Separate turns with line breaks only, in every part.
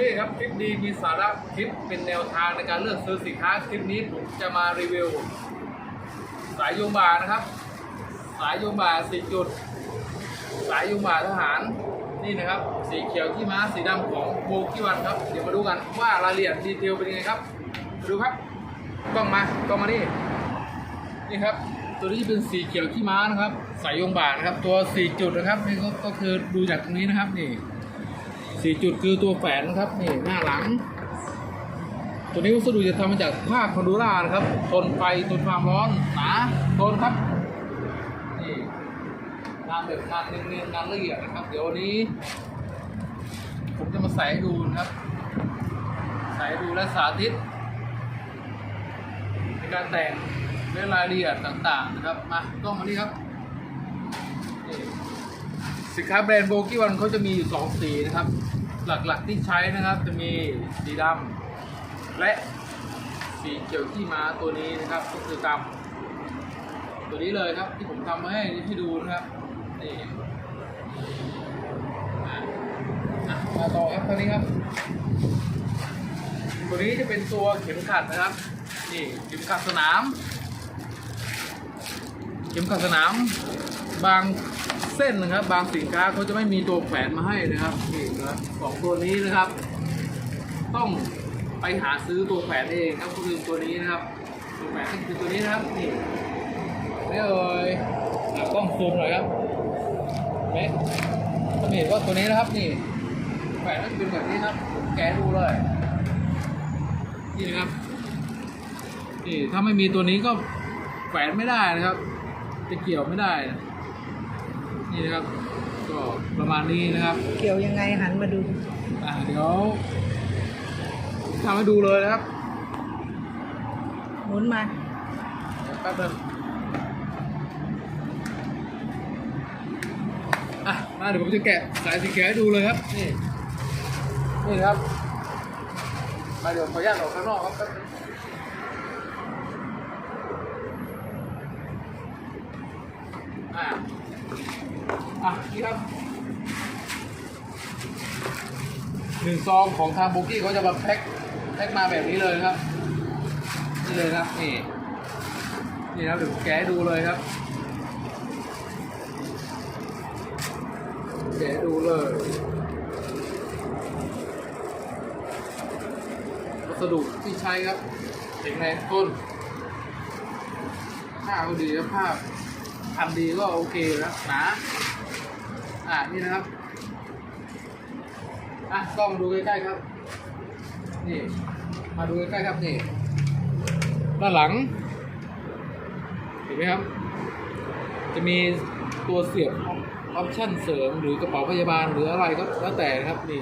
ลี่ครับคลิปดีมีสาระคลิปเป็นแนวทางในการเลือกซื้อสินค้าคลิปนี้ผมจะมารีวิว สายโยงบานะครับ สายโยงบาสีจุด สายโยงบาทหารนี่นะครับ สีเขียวที่ม้าสีดำของโบกี้วันครับ เดี๋ยวมาดูกันว่ารายละเอียดดีเทลเป็นยังไงครับมาดูครับกล้องมากล้องมานี่นี่ครับตัวนี้เป็นสีเขียวขี้ม้านะครับ สายโยงบานะครับ ตัวสีจุดนะครับนี่ก็คือดูจากตรงนี้นะครับนี่ สี่จุดคือตัวแฝนครับนี่หน้าหลัง ตัวนี้วัสดุจะทำมาจากผ้าคอนดูร่านะครับทนไฟทนความร้อนหนาทนครับนี่งานแบบงานเนียนๆงานละเอียดนะครับ เดี๋ยววันนี้ ผมจะมาใส่ให้ดูนะครับ ใส่ดูและสาธิตในการแต่งด้วยรายละเอียดต่างๆนะครับมาต้องมานี่ครับ สินค้าแบรนด์โบกี้วันเขาจะมีอยู่สองสีนะครับ หลักๆที่ใช้นะครับจะมีสีดำและสีเขียวที่ม้าตัวนี้นะครับ ก็คือดำตัวนี้เลยครับที่ผมทำมาให้ให้ดูนะครับนี่มาต่อครับตัวนี้ครับ ตัวนี้จะเป็นตัวเข็มขัดนะครับนี่เข็มขัดสนาม เข็มขัดสนาม บาง เส้นนะครับ บางสินค้าเขาจะไม่มีตัวแขวนมาให้นะครับนี่นะสองตัวนี้นะครับ ต้องไปหาซื้อตัวแขวนเองครับก็คือตัวนี้นะครับ ตัวแขวนคือตัวนี้นะครับนี่นี่เอะกล้องซูมหน่อยครับเห็นไหมเห็นว่าตัวนี้นะครับนี่แขวนก็จะเป็นแบบนี้ครับแกะดูเลยนี่นะครับนี่ถ้าไม่มีตัวนี้ก็แขวนไม่ได้นะครับ จะเกี่ยวไม่ได้นะ นี่นะครับ ก็ประมาณนี้นะครับ
เกี่ยวยังไงหันมาดู
อ่าเดี๋ยวทำให้ดูเลยนะครับ
หมุนมา
เดี๋ยวแป๊บนึงอะมาเดี๋ยวผมจะแกะสายสีแกะให้ดูเลยครับ นี่ นี่ครับ มาเดี๋ยวขออนุญาตออกข้างนอกครับแป๊บนึงอะ อะนี่ครับหนึ่งซองของทางโบกี้เขาจะมาแพ็คแพ็คมาแบบนี้เลยครับ นี่เลยครับนี่นี่ครับเดี๋ยวแกะดูเลยครับแกะดูเลยวัสดุที่ใช้ครับแข็งแรงต้นผ้าก็ดีครับผ้าพันดีก็โอเคแล้วหนา อ่านี่นะครับอะกล้องดูใกล้ๆครับ นี่มาดูใกล้ๆครับนี่ด้านหลังเห็นไหมครับ จะมีตัวเสียบออปชั่นเสริมหรือกระเป๋าพยาบาลหรืออะไรก็แล้วแต่นะครับนี่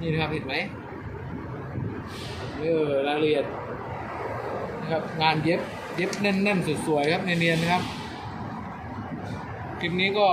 นี่นะครับเห็นไหมนี่เออรายละเอียดนะครับงานเย็บเย็บแน่นๆสวยๆครับเนียนๆนะครับคลิปนี้ก็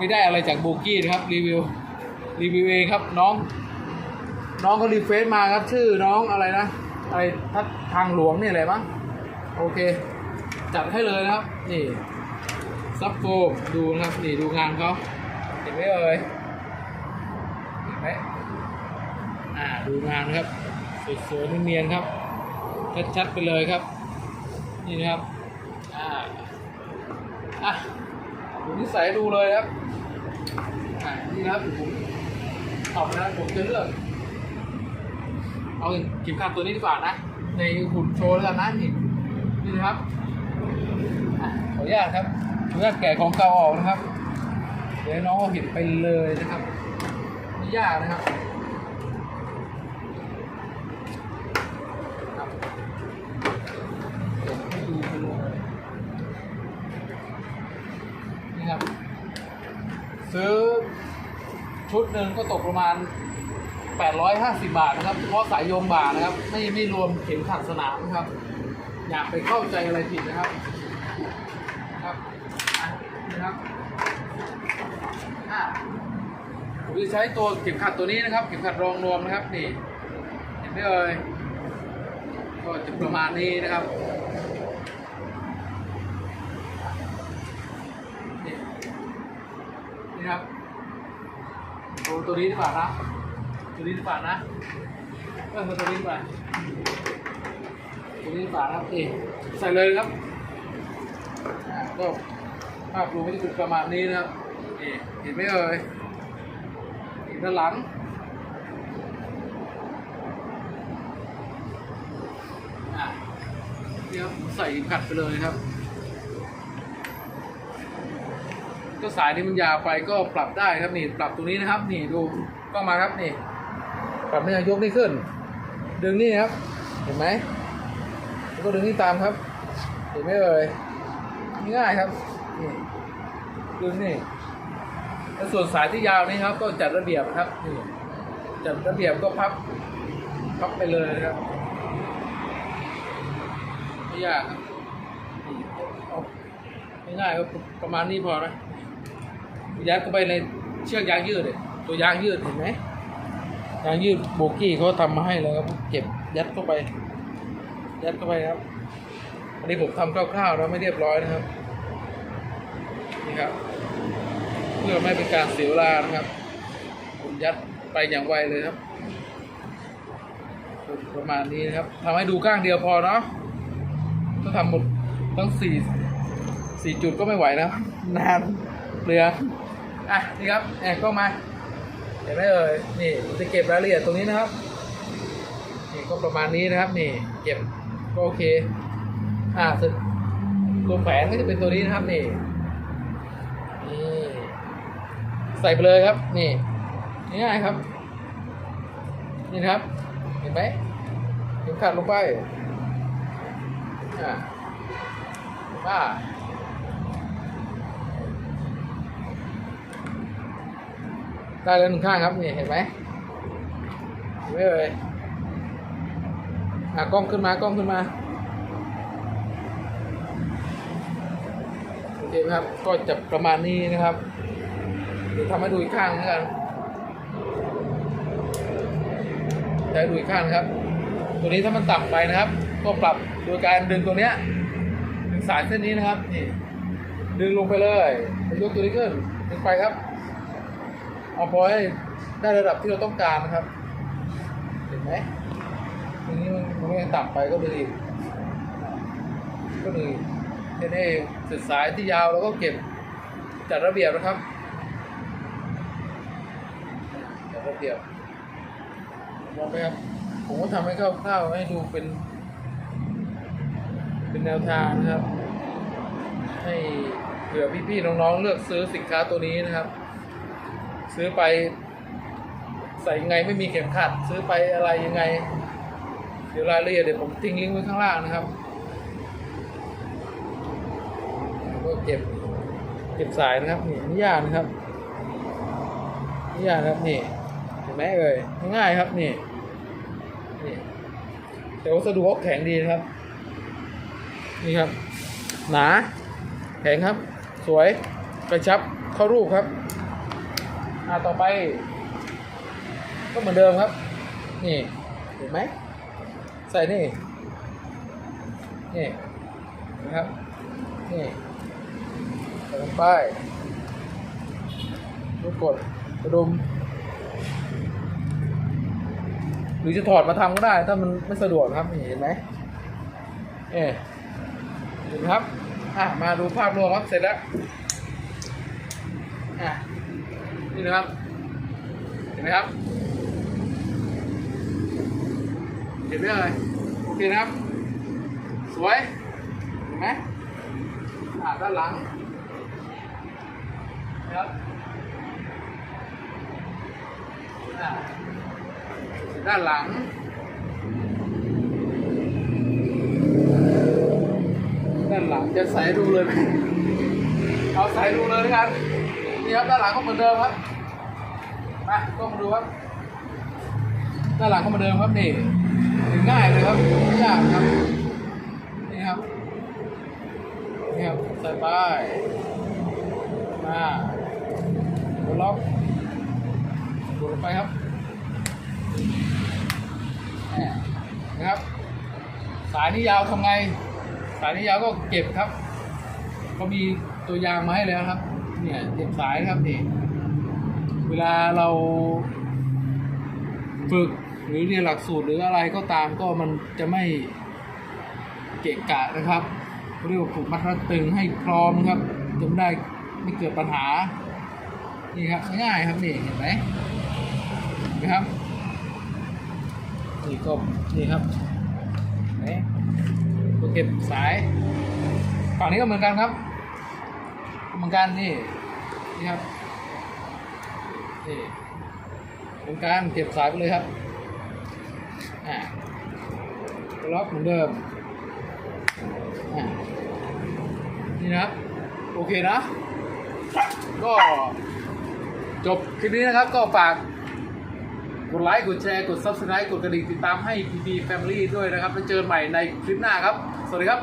ไม่ได้อะไรจากโบกี้นะครับรีวิวรีวิวเองครับน้อง น้องเขารีเฟซมาครับ ชื่อน้องอะไรนะอะไรทัดทางหลวงนี่อะไรมั้งโอเค จัดให้เลยนะครับ นี่ซับโฟมดูนะครับ นี่ดูงานเขาเห็นไหมเอ่ยเห็นไหมอ่าดูงานครับสวยๆเนียนๆครับ ชัดๆไปเลยครับ นี่นะครับอ่าอะ นิสัยดูเลยครับนี่นะครับผมตอบนะผมจะเลือก เอาเข็มขัดตัวนี้ดีกว่านะ ในหุ่นโชว์แล้วกันนะนี่นี่นะครับขออนุญาตครับขออนุญาตแกะของเก่าออกนะครับ เดี๋ยวน้องเขาเห็นไปเลยนะครับไม่ยากนะครับเดี๋ยวให้ดูไปเลยนี่ครับ ซื้อ ชุดหนึ่งก็ตกประมาณ 850 บาทนะครับ เฉพาะสายโยงบ่านะครับ ไม่ไม่รวมเข็มขัดสนามนะครับ อย่าไปเข้าใจอะไรผิดนะครับ ครับอะนะครับผมจะใช้ตัวเข็มขัดตัวนี้นะครับ เข็มขัดรองรวมนะครับนี่เห็นไหมเอ่ยก็จะประมาณนี้นะครับนี่นี่ครับ ตัวตัวนี้ดีกว่านะตัวนี้ดีกว่านะเออตัวนี้ดีกว่าตัวนี้ดีกว่านะครับเอะใส่เลยครับอ่าก็ภาพรวมก็จะเป็นประมาณนี้นะครับเอะเห็นไหมเอ่ยอีกด้านหลังอะเดี๋ยวใส่ขัดไปเลยครับ ก็สายนี้มันยาวไปก็ปรับได้ครับนี่ปรับตรงนี้นะครับ นี่ดูก็มาครับนี่ ปรับนี่ยกนี่ขึ้น ดึงนี่ครับ เห็นไหมแล้วก็ดึงนี่ตามครับ เห็นไหมเอ่ยง่ายครับนี่ดึงนี่แล้วส่วนสายที่ยาวนี่ครับ ก็จัดระเบียบครับนี่จัดระเบียบก็พับพับไปเลยนะครับไม่ยากครับนี่เอาง่ายๆก็ประมาณนี้พอนะ ยัดเข้าไปในเชือกยางยืดเลยตัวยางยืดเห็นไหมยางยืดโบกี้เขาทำมาให้แล้วครับเก็บยัดเข้าไป ยัดเข้าไปครับ อันนี้ผมทำคร่าวๆนะไม่เรียบร้อยนะครับนี่ครับ เพื่อไม่เป็นการเสียเวลานะครับ ผมยัดไปอย่างไวเลยครับ ประมาณนี้นะครับทำให้ดูข้างเดียวพอเนาะถ้าทำหมดทั้งสี่สี่จุดก็ไม่ไหวนะนานเรือ อะนี่ครับแอบก็มา เห็นไหมเอ่ยนี่ผมจะเก็บรายละเอียดตรงนี้นะครับนี่ก็ประมาณนี้นะครับนี่เก็บก็โอเค อ่าส่วนตัวแฝงก็จะเป็นตัวนี้นะครับนี่นี่ใส่ไปเลยครับนี่ง่ายครับ นี่นะครับ เห็นไหมเข็มขัดลงไปอ่าว่า ได้แล้วหนึ่งข้างครับนี่เห็นไหมเห็นไหมเอ่ยอะกล้องขึ้นมากล้องขึ้นมาโอเคครับก็จะประมาณนี้นะครับเดี๋ยวทำให้ดูอีกข้างแล้วกันจะให้ดูอีกข้างนะครับ ตัวนี้ถ้ามันต่ำไปนะครับ ก็ปรับโดยการดึงตัวเนี้ยดึงสายเส้นนี้นะครับนี่ดึงลงไปเลยยกตัวนี้ขึ้นดึงไปครับ เอาพอให้ได้ระดับที่เราต้องการนะครับ เห็นไหมตรงนี้มันมันยังต่ำไปก็ดึงอีกก็ดึงอีกแค่นี้เองสร็จสายที่ยาวเราก็เก็บจัดระเบียบนะครับจัดระเบียบมองไปครับผมก็ทำให้คร่าวๆให้ดูเป็น เป็นแนวทางนะครับ ให้เผื่อพี่ๆน้องๆเลือกซื้อสินค้าตัวนี้นะครับ ซื้อไปใส่ยังไงไม่มีเข็มขัด ซื้อไปอะไรยังไง เดี๋ยวรายละเอียดเดี๋ยวผมทิ้งลิงก์ไว้ข้างล่างนะครับก็เก็บเก็บสายนะครับนี่นี่ยากนะครับนี่ยากนะครับนี่เห็นไหมเอ่ยง่ายครับนี่นี่แต่วัสดุเขาแข็งดีนะครับ นี่ครับ หนา แข็งครับ สวยกระชับเข้ารูปครับ อ่าต่อไป ก็เหมือนเดิมครับ นี่เห็นไหมใส่นี่นี่นะครับนี่ใส่ลงไปลูกกดกระดุม หรือจะถอดมาทำก็ได้ ถ้ามันไม่สะดวกครับเห็นไหมเอ๊เห็นครับ อะ มาดูภาพรวมครับ เสร็จแล้ว อะ นี่นะครับ เห็นไหมครับ เห็นไหมเลยโอเคนะครับ สวย เห็นไหมอะด้านหลังนะครับด้านหลังด้านหลังจะใส่ดูเลย เอาใส่ดูเลยแล้วกัน นี่ครับด้านหลังก็เหมือนเดิมครับมาก็มาดูครับด้านหลังก็เหมือนเดิมครับนี่ถึงง่ายเลยครับไม่ยากครับนี่ครับนี่ครับใส่ไปมาบนล็อกดลงไปครับนี่ยนะครับ สายนี้ยาวทำไง สายนี้ยาวก็เก็บครับเขามีตัวยางมาให้แล้วครับ เนี่ยเก็บสายนะครับนี่เวลาเราฝึกหรือเรียนหลักสูตรหรืออะไรก็ตามก็มันจะไม่เกะกะนะครับเรียกว่าผูกมัดรัดตึงให้พร้อมครับจะไม่ได้ไม่เกิดปัญหา นี่ครับง่ายครับนี่เห็นไหมนไหมครับนี่ก็นี่ครับเห็นไหมตัวเก็บสาย ฝั่งนี้ก็เหมือนกันครับ เหมือนกันนี่นี่ครับนี่เหมือนกันเก็บสายไปเลยครับอ่าล็อกเหมือนเดิมอ่านี่นะโอเคนะ ก็จบคลิปนี้นะครับก็ฝากกดไลค์กดแชร์กด Subscribe กดกระดิ่งติดตามให้ PP Family ด้วยนะครับ แล้วเจอกันใหม่ในคลิปหน้าครับ สวัสดีครับ